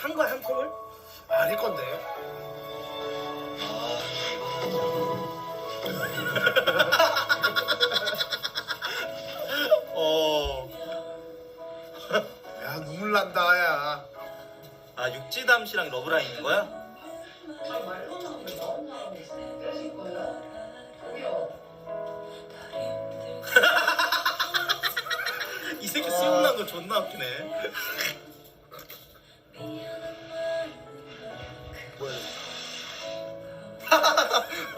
산 거야 한 통을? 아닐 건데. 어. 야 눈물 난다 야. 아 육지담 씨랑 러브라인 있는 거야? 이 새끼 수염 난거 존나 웃기네.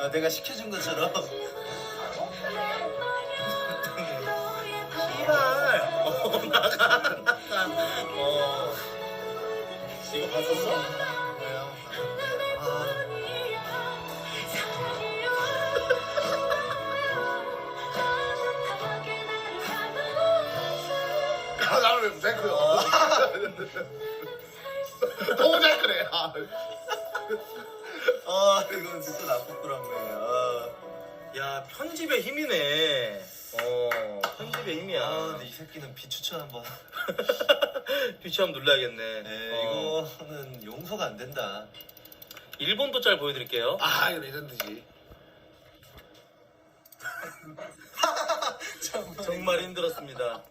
아 내가 시켜준 것처럼. 씨발. 어 나가 나가. 어. 이거 봤었어? 아, 야 나는 왜 모자이크야? 또 모자이크래. 아. 아 이건 진짜 나쁜 거라며. 아, 야 편집의 힘이네. 어 편집의 힘이야. 아 근데 이 새끼는 비추천 한번. 비추함 눌러야겠네. 네 어. 이거는 용서가 안 된다. 일본도 짤 보여드릴게요. 아 이거 레전드지. 정말 힘들었습니다.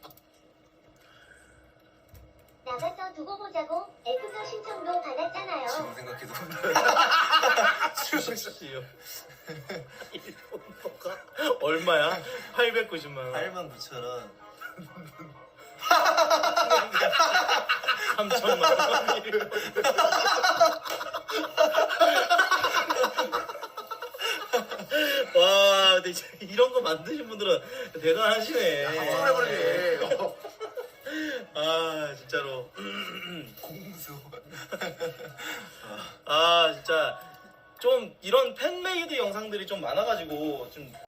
나가서 두고 보자고 애프터 신청도 받았잖아요. 지금 생각해도 주십시오. 일본도가 얼마야? 890만 원. 8만 9천 원. 3천만 원. 와, 근데 진짜 이런 거 만드신 분들은 대단하시네. 한번 해버리네. 어. 아, 진짜로. 공수. 좀 이런 팬메이드 영상들이 좀 많아가지고 좀